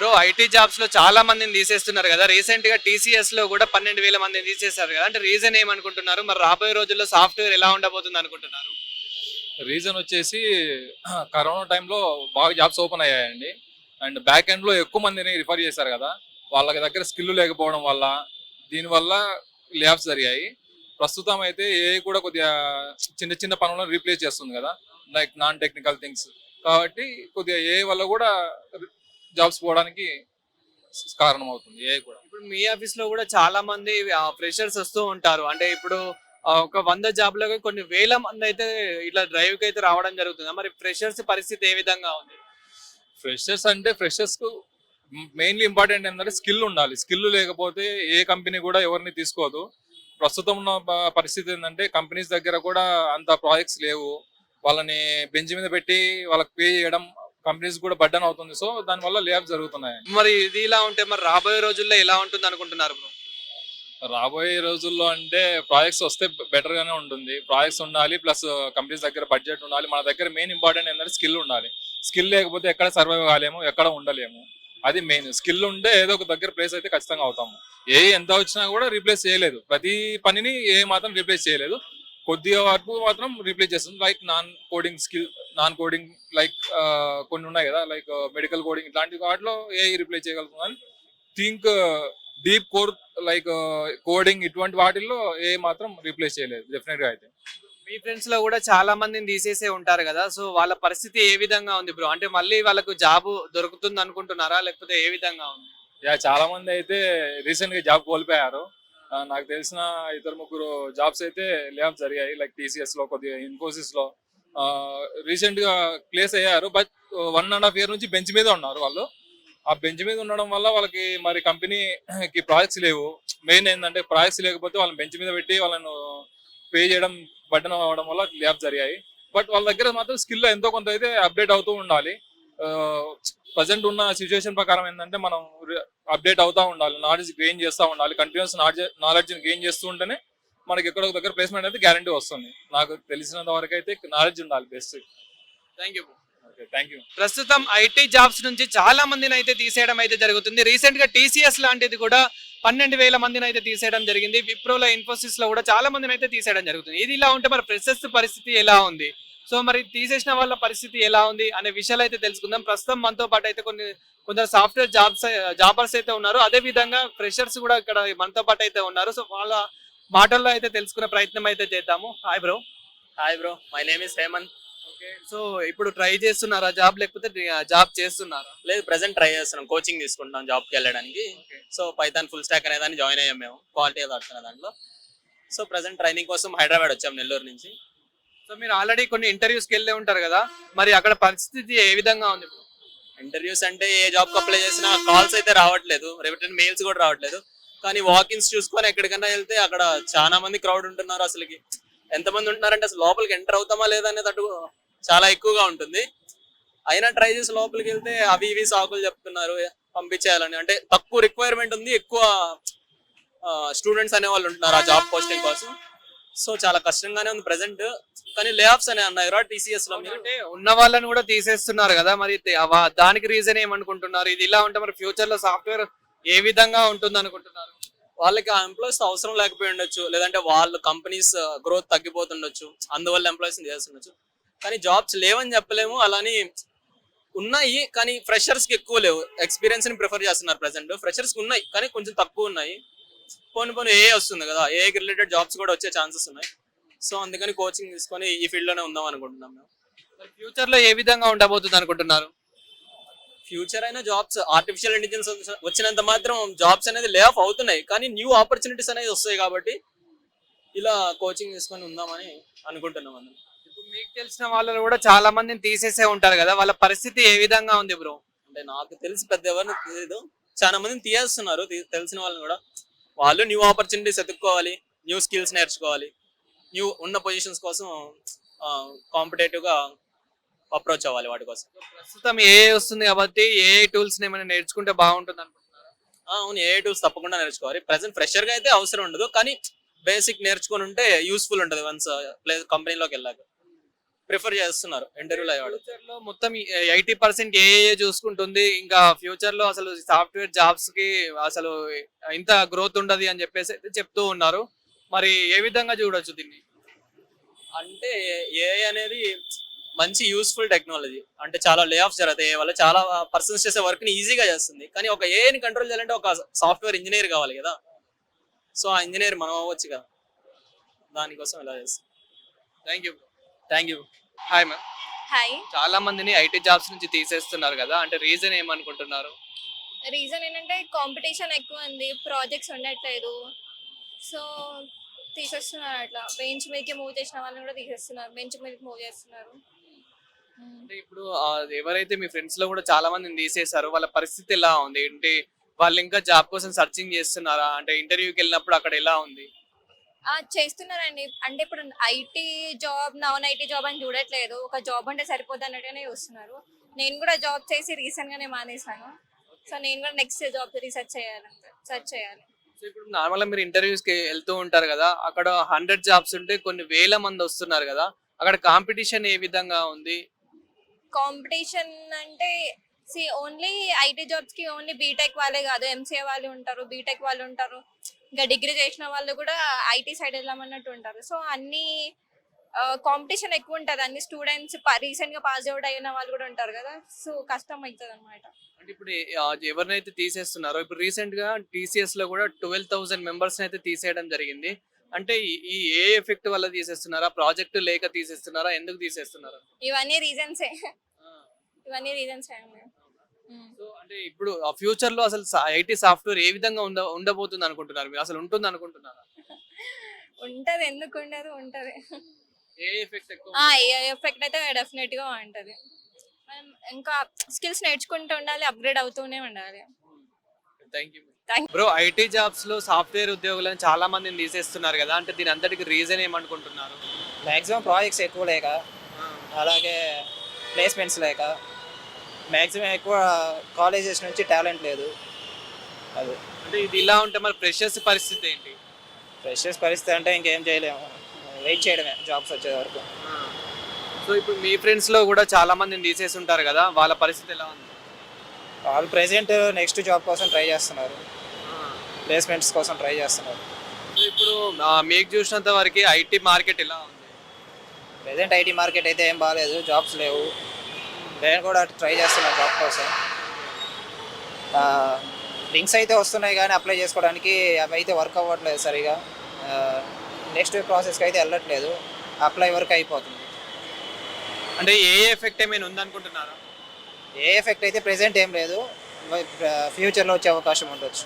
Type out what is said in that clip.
Bro IT జాబ్స్లో చాలా మందిని తీసేస్తున్నారు కదా. రీసెంట్గా టీసీఎస్లో కూడా పన్నెండు వేల మందిని తీసేస్తారు కదా. అంటే రీజన్ ఏమనుకుంటున్నారు? మరి రాబోయే రోజుల్లో సాఫ్ట్వేర్ ఎలా ఉండబోతుంది అనుకుంటున్నారు? రీజన్ వచ్చేసి కరోనా టైంలో బాగా జాబ్స్ ఓపెన్ అయ్యాయండి. అండ్ బ్యాక్ ఎండ్లో ఎక్కువ మందిని రిఫర్ చేశారు కదా. వాళ్ళ దగ్గర స్కిల్ లేకపోవడం వల్ల దీనివల్ల ల్యాబ్స్ జరిగాయి. ప్రస్తుతం అయితే ఏ కూడా కొద్దిగా చిన్న చిన్న పనులను రీప్లేస్ చేస్తుంది కదా. లైక్ నాన్ టెక్నికల్ థింగ్స్ కాబట్టి కొద్దిగా ఏ వల్ల కూడా జాబ్స్ పోవడానికి కారణం అవుతుంది ఏ కూడా. ఇప్పుడు మీ ఆఫీస్లో కూడా చాలా మంది ఫ్రెషర్స్ వస్తూ ఉంటారు. అంటే ఇప్పుడు ఒక వంద జాబ్లో కొన్ని వేల మంది అయితే ఇట్లా డ్రైవ్కి అయితే రావడం జరుగుతుంది? మరి ఫ్రెషర్స్ పరిస్థితి ఏ విధంగా ఉంది? ఫ్రెషర్స్ అంటే ఫ్రెషర్స్కు మెయిన్లీ ఇంపార్టెంట్ ఏంటంటే స్కిల్ ఉండాలి. స్కిల్ లేకపోతే ఏ కంపెనీ కూడా ఎవరిని తీసుకోదు. ప్రస్తుతం ఉన్న పరిస్థితి ఏంటంటే కంపెనీస్ దగ్గర కూడా అంత ప్రాజెక్ట్స్ లేవు. వాళ్ళని బెంచ్ మీద పెట్టి వాళ్ళకి పే చేయడం కంపెనీస్ కూడా బడ్డన్ అవుతుంది. సో దానివల్ల లేఆఫ్ జరుగుతున్నాయి. మరి ఇది ఇలా ఉంటే మరి రాబోయే రోజుల్లో ఎలా ఉంటుంది అనుకుంటున్నారు బ్రో రాబోయే రోజుల్లో అంటే ప్రాజెక్ట్స్ వస్తే బెటర్ గానే ఉంటుంది. ప్రాజెక్ట్స్ ఉండాలి ప్లస్ కంపెనీస్ దగ్గర బడ్జెట్ ఉండాలి. మన దగ్గర మెయిన్ ఇంపార్టెంట్ ఏంటంటే స్కిల్ ఉండాలి. స్కిల్ లేకపోతే ఎక్కడ సర్వైవ్ కాలేము ఎక్కడ ఉండలేము. అది మెయిన్ స్కిల్ ఉంటే ఏదో ఒక దగ్గర ప్లేస్ అయితే ఖచ్చితంగా అవుతాము. ఏ ఎంత వచ్చినా కూడా రీప్లేస్ చేయలేదు. ప్రతి పనిని ఏ మాత్రం రీప్లేస్ చేయలేదు. కొద్దిగా వరకు మాత్రం రీప్లేస్ చేస్తుంది. Like non coding skill non coding like కొన్ని ఉన్నాయి కదా లైక్ మెడికల్ కోడింగ్ ఇట్లాంటి వాటిలో ఏ రీప్లేస్ చేయగలుగుతుంది think deep core like coding ఇటువంటి వాటిల్లో ఏ మాత్రం రీప్లేస్ చేయలేదు డెఫినెట్గా అయితే. మీ ఫ్రెండ్స్లో కూడా చాలా మందిని తీసేసే ఉంటారు కదా సో వాళ్ళ పరిస్థితి ఏ విధంగా ఉంది బ్రో అంటే మళ్ళీ వాళ్ళకు జాబ్ దొరుకుతుంది అనుకుంటున్నారా? లేకపోతే ఏ విధంగా ఉంది? యా చాలా మంది అయితే రీసెంట్గా జాబ్ కోల్పోయారు. నాకు తెలిసిన ఇద్దరు ముగ్గురు జాబ్స్ అయితే లేఆఫ్ జరిగాయి లైక్ టీసీఎస్లో కొద్దిగా ఇన్ఫోసిస్లో. రీసెంట్గా ప్లేస్ అయ్యారు but one and half year నుంచి బెంచ్ మీద ఉన్నారు వాళ్ళు. ఆ బెంచ్ మీద ఉండడం వల్ల వాళ్ళకి మరి కంపెనీకి ప్రాజెక్ట్స్ లేవు. మెయిన్ ఏంటంటే ప్రాజెక్ట్స్ లేకపోతే వాళ్ళని బెంచ్ మీద పెట్టి వాళ్ళను పే చేయడం బడ్డన అవ్వడం వల్ల ల్యాబ్ జరిగాయి. బట్ వాళ్ళ దగ్గర మాత్రం స్కిల్ ఎంతో కొంత అయితే అప్డేట్ అవుతూ ఉండాలి. ప్రజెంట్ ఉన్న సిచ్యువేషన్ ప్రకారం ఏంటంటే మనం అప్డేట్ అవుతా ఉండాలి నాలెడ్జ్ గెయిన్ చేస్తూ ఉండాలి కంటిన్యూస్ నాలెడ్జ్ గెయిన్ చేస్తూ ఉంటేనే మనకి ఎక్కడో ఒక దగ్గర ప్లేస్మెంట్ అయితే గ్యారంటీ వస్తుంది. నాకు తెలిసినంత వరకు అయితే నాలెడ్జ్ ఉండాలి best thank you okay thank you ప్రస్తుతం ఐటీ జాబ్స్ నుంచి చాలా మందిని అయితే తీసేయడం అయితే జరుగుతుంది. రీసెంట్గా టీసీఎస్ లాంటిది కూడా పన్నెండు వేల మందిని అయితే తీసేయడం జరిగింది. విప్రోలో ఇన్ఫోసిస్లో కూడా చాలా మందిని అయితే తీసేయడం జరుగుతుంది. ఇది ఇలా ఉంటే మరి ఫ్రెషర్స్ పరిస్థితి ఎలా ఉంది? సో మరి తీసేసిన వాళ్ళ పరిస్థితి ఎలా ఉంది అనే విషయాలు అయితే తెలుసుకుందాం. ప్రస్తుతం మనతో పాటు అయితే కొన్ని కొందరు సాఫ్ట్వేర్ జాబ్స్ జాబర్స్ అయితే ఉన్నారు. అదే విధంగా ఫ్రెషర్స్ కూడా ఇక్కడ మనతో పాటు అయితే ఉన్నారు. సో వాళ్ళ మాటల్లో అయితే తెలుసుకునే ప్రయత్నం అయితే చేద్దాము. Hi bro hi bro my name is Hemanth okay so ఇప్పుడు ట్రై చేస్తున్నారా జాబ్ లేకపోతే జాబ్ చేస్తున్నారా? లేదు ప్రెసెంట్ ట్రై చేస్తున్నాం. కోచింగ్ తీసుకుంటాం జాబ్కి వెళ్ళడానికి. సో పైథాన్ ఫుల్ స్టాక్ అనే దాన్ని జాయిన్ అయ్యాం మేము. క్వాలిటీ దాంట్లో. సో ప్రెసెంట్ ట్రైనింగ్ కోసం హైదరాబాద్ వచ్చాం నెల్లూరు నుంచి. సో మీరు ఆల్రెడీ కొన్ని ఇంటర్వ్యూస్కి వెళ్ళే ఉంటారు కదా మరి అక్కడ పరిస్థితి ఏ విధంగా ఉంది? ఇంటర్వ్యూస్ అంటే ఏ జాబ్కి అప్లై చేసినా కాల్స్ అయితే రావట్లేదు రిటర్న్ మెయిల్స్ కూడా రావట్లేదు. కానీ వాకింగ్స్ చూసుకొని ఎక్కడికైనా వెళ్తే అక్కడ చాలా మంది క్రౌడ్ ఉంటున్నారు అసలుకి. ఎంతమంది ఉంటున్నారంటే అసలు లోపలికి ఎంటర్ అవుతామా లేదా అనేది అటు చాలా ఎక్కువగా ఉంటుంది. అయినా ట్రై చేసి లోపలికి వెళ్తే అవి ఇవి సాకులు చెప్తున్నారు పంపించేయాలని. అంటే తక్కువ రిక్వైర్మెంట్ ఉంది ఎక్కువ స్టూడెంట్స్ అనే వాళ్ళు ఉంటున్నారు ఆ జాబ్ పోస్టింగ్ కోసం. సో చాలా కష్టంగానే ఉంది ప్రెసెంట్ కానీ లే ఆఫ్స్ అనే అన్నారు టీసీఎస్లో మీరు. అంటే ఉన్న వాళ్ళని కూడా తీసేస్తున్నారు కదా మరి తే- అవ- దానికి రీజన్ ఏమనుకుంటున్నారు? ఇది ఇలా ఉంటే మరి ఫ్యూచర్లో సాఫ్ట్వేర్ ఏ విధంగా ఉంటుంది అనుకుంటున్నారు? వాళ్ళకి ఆ ఎంప్లాయీస్ అవసరం లేకపోయి ఉండొచ్చు. లేదంటే వాళ్ళ కంపెనీస్ గ్రోత్ తగ్గిపోతుండొచ్చు. అందువల్ల ఎంప్లాయీస్ చేస్తుండొచ్చు కానీ జాబ్స్ లేవని చెప్పలేము. అలాని ఉన్నాయి కానీ ఫ్రెషర్స్కి ఎక్కువ లేవు. ఎక్స్పీరియన్స్ని ప్రిఫర్ చేస్తున్నారు ప్రెసెంట్ ఫ్రెషర్స్కి ఉన్నాయి కానీ కొంచెం తక్కువ ఉన్నాయి. పోనీ పోనీ ఏ వస్తుంది కదా. ఏ రిలేటెడ్ జాబ్స్ కూడా వచ్చే ఛాన్సెస్ ఉన్నాయి. సో అందుకని కోచింగ్ తీసుకొని ఈ ఫీల్డ్లోనే ఉందాం అనుకుంటున్నాం మేము. ఫ్యూచర్లో ఏ విధంగా ఉండబోతుంది అనుకుంటున్నారు? ఫ్యూచర్ అయినా జాబ్స్ ఆర్టిఫిషియల్ ఇంటెలిజెన్స్ వచ్చినంత మాత్రం జాబ్స్ అనేది లే ఆఫ్ అవుతున్నాయి. కానీ న్యూ ఆపర్చునిటీస్ అనేది వస్తాయి కాబట్టి ఇలా కోచింగ్ తీసుకొని ఉందామని అనుకుంటున్నాం అందరం. ఇప్పుడు మీకు తెలిసిన వాళ్ళు కూడా చాలా మందిని తీసేసే ఉంటారు కదా. వాళ్ళ పరిస్థితి ఏ విధంగా ఉంది బ్రో అంటే నాకు తెలిసి పెద్ద ఎవరిని తెలియదు చాలా మందిని తీయేస్తున్నారు తీ- తెలిసిన వాళ్ళని కూడా. వాళ్ళు న్యూ ఆపర్చునిటీస్ ఎత్తుక్కోవాలి న్యూ స్కిల్స్ నేర్చుకోవాలి న్యూ ఉన్న పొజిషన్స్ కోసం కాంపిటేటివ్గా అప్రోచ్ అవ్వాలి వాటి కోసం. ప్రస్తుతం ఏ వస్తుంది కాబట్టి ఏ టూల్స్ ఏమైనా నేర్చుకుంటే బాగుంటుంది అనుకుంటున్నారు? అవును ఏ టూల్స్ తప్పకుండా నేర్చుకోవాలి. ప్రెసెంట్ ఫ్రెషర్గా అయితే అవసరం ఉండదు కానీ బేసిక్ నేర్చుకొని ఉంటే యూస్ఫుల్ ఉంటుంది వన్స్ ప్లేస్ కంపెనీలోకి వెళ్ళాక. ప్రిఫర్ చేస్తున్నారు ఇంటర్వ్యూలో అయ్యేవాడు ఫ్యూచర్లో మొత్తం ఎయిటీ పర్సెంట్ ఏ చూసుకుంటుంది ఇంకా ఫ్యూచర్లో అసలు సాఫ్ట్వేర్ జాబ్స్కి అసలు ఇంత గ్రోత్ ఉండదు అని చెప్పేసి అయితే చెప్తూ ఉన్నారు. మరి ఏ విధంగా చూడొచ్చు దీన్ని? అంటే ఏ అనేది మంచి యూస్ఫుల్ టెక్నాలజీ అంటే చాలా లే ఆఫ్ జరుగుతాయి వల్ల చాలా పర్సన్స్ చేసే వర్క్ని ఈజీగా చేస్తుంది. కానీ ఒక ఏని కంట్రోల్ చేయాలంటే ఒక సాఫ్ట్వేర్ ఇంజనీర్ కావాలి కదా. సో ఆ ఇంజనీర్ మనం అవ్వచ్చు కదా. దానికోసం ఇలా చేస్తాం thank you thank you hi ma'am hi చాలా మందిని ఐటీ జాబ్స్ నుంచి తీసేస్తున్నారు కదా అంటే రీజన్ ఏమనుకుంటున్నారు? రీజన్ ఏంటంటే కాంపిటీషన్ ఎక్కువ ఉంది ప్రాజెక్ట్స్ ఉండట్లేదు. సో తీసేస్తున్నారు అట్లా. బెంచ్ మీదకి మూవ్ చేసిన వాళ్ళని కూడా తీసేస్తున్నారు బెంచ్ మీదకి మూవ్ చేస్తున్నారు. మ్మ్. అంటే ఇప్పుడు ఆ, ఎవరైతే మీ ఫ్రెండ్స్లో కూడా చాలా మందిని తీసేశారు వాళ్ళ పరిస్థితి ఎలా ఉంది? ఏంటి? వాళ్ళు ఇంకా జాబ్ కోసం సర్చింగ్ చేస్తున్నారా? అంటే ఇంటర్వ్యూకి వెళ్ళినప్పుడు అక్కడ ఎలా ఉంది? చేస్తున్నారండి. అంటే ఇప్పుడు IT job non IT job అని చూడట్లేదు. ఒక జాబ్ అంటే సరిపోద్ది అన్నట్టుగానే చూస్తున్నారు. నేను కూడా జాబ్ చేసి రీసెంట్ గానే మానేశాను. సో నేను కూడా నెక్స్ట్ జాబ్ రీసెర్చ్ చేయాలంటే సెర్చ్ చేయాలి. సో ఇప్పుడు నార్మల్ మీరు ఇంటర్వ్యూస్కి వెళ్తూ ఉంటారు కదా అక్కడ హండ్రెడ్ జాబ్స్ ఉంటే కొన్ని వేల మంది వస్తున్నారు కదా అక్కడ కాంపిటీషన్ ఏ విధంగా ఉంది? కాంపిటీషన్ అంటే సి ఓన్లీ ఐటీ జాబ్స్కి ఓన్లీ బీటెక్ వాళ్ళే కాదు ఎంసీఏ వాళ్ళు ఉంటారు బీటెక్ వాళ్ళు ఉంటారు. ఇంకా డిగ్రీ చేసిన వాళ్ళు కూడా ఐటీ సైడ్ వెళ్దామన్నట్టు ఉంటారు. సో అన్ని కాంపిటీషన్ ఎక్కువ ఉంటుంది. అన్ని స్టూడెంట్స్ రీసెంట్గా పాస్ అవుట్ అయిన వాళ్ళు కూడా ఉంటారు కదా. సో కష్టం అవుతుంది అనమాట అంటే ఇప్పుడు ఎవరినైతే తీసేస్తున్నారో ఇప్పుడు రీసెంట్గా టీసీఎస్లో కూడా ట్వెల్వ్ థౌసండ్ మెంబర్స్ అయితే తీసేయడం జరిగింది. అంటే ఈ- ఈ ఏ ఎఫెక్ట్ వల్ల తీసేస్తున్నారా? ప్రాజెక్ట్ లేక తీసేస్తున్నారా? ఎందుకు తీసేస్తున్నారా? ఇవన్నీ రీజన్సే ఇవన్నీ రీజన్స్ సో అంటే ఇప్పుడు ఆ ఫ్యూచర్లో అసలు ఐటీ సాఫ్ట్వేర్ ఏ విధంగా ఉండ ఉండబోతుంది అనుకుంటున్నారు మీరు? అసలు ఉంటుంది అనుకుంటున్నారా? ఉంటది ఎందుకు ఉండదు? ఉంటది. ఏ ఎఫెక్ట్ ఎక్కువ ఆ ఎఫెక్ట్ అయితే డెఫినెట్గా ఉంటది. మనం ఇంకా స్కిల్స్ నేర్చుకుంటూ ఉండాలి అప్గ్రేడ్ అవుతూనే ఉండాలి. థ్యాంక్ యూ బ్రో ఐటీ జాబ్స్లో సాఫ్ట్వేర్ ఉద్యోగులను చాలా మందిని తీసేస్తున్నారు కదా. అంటే దీని అంతటికి రీజన్ ఏమనుకుంటున్నారు? మ్యాక్సిమం ప్రాజెక్ట్స్ ఎక్కువ లేక అలాగే ప్లేస్మెంట్స్ లేక. మ్యాక్సిమం ఎక్కువ కాలేజెస్ నుంచి టాలెంట్ లేదు. అది. అంటే ఇది ఇలా ఉంటే మరి ఫ్రెషర్స్ పరిస్థితి ఏంటి? ఫ్రెషర్స్ పరిస్థితి అంటే ఇంకేం చేయలేము. వెయిట్ చేయడమే జాబ్స్ వచ్చే వరకు. సో ఇప్పుడు మీ ఫ్రెండ్స్లో కూడా చాలా మందిని తీసేసి ఉంటారు కదా వాళ్ళ పరిస్థితి ఎలా ఉంది? వాళ్ళు ప్రెసెంట్ నెక్స్ట్ జాబ్ కోసం ట్రై చేస్తున్నారు. ప్లేస్మెంట్స్ కోసం ట్రై చేస్తున్నారు. సో ఇప్పుడు ఆ, మీకు చూసినంత వరకు ఐటీ మార్కెట్ ఎలా ఉంది? ప్రెసెంట్ ఐటీ మార్కెట్ అయితే ఏం బాగాలేదు జాబ్స్ లేవు. నేను కూడా ట్రై చేస్తున్నాను జాబ్ కోసం. లింక్స్ అయితే వస్తున్నాయి కానీ అప్లై చేసుకోవడానికి అవి అయితే వర్క్ అవ్వట్లేదు సరిగా. నెక్స్ట్ ప్రాసెస్కి అయితే వెళ్ళట్లేదు. అప్లై వరకు అయిపోతుంది. అంటే ఏ ఎఫెక్ట్ ఏమైనా ఉందనుకుంటున్నారా? ఏ ఎఫెక్ట్ అయితే ప్రెసెంట్ ఏం లేదు. ఫ్యూచర్లో వచ్చే అవకాశం ఉండొచ్చు.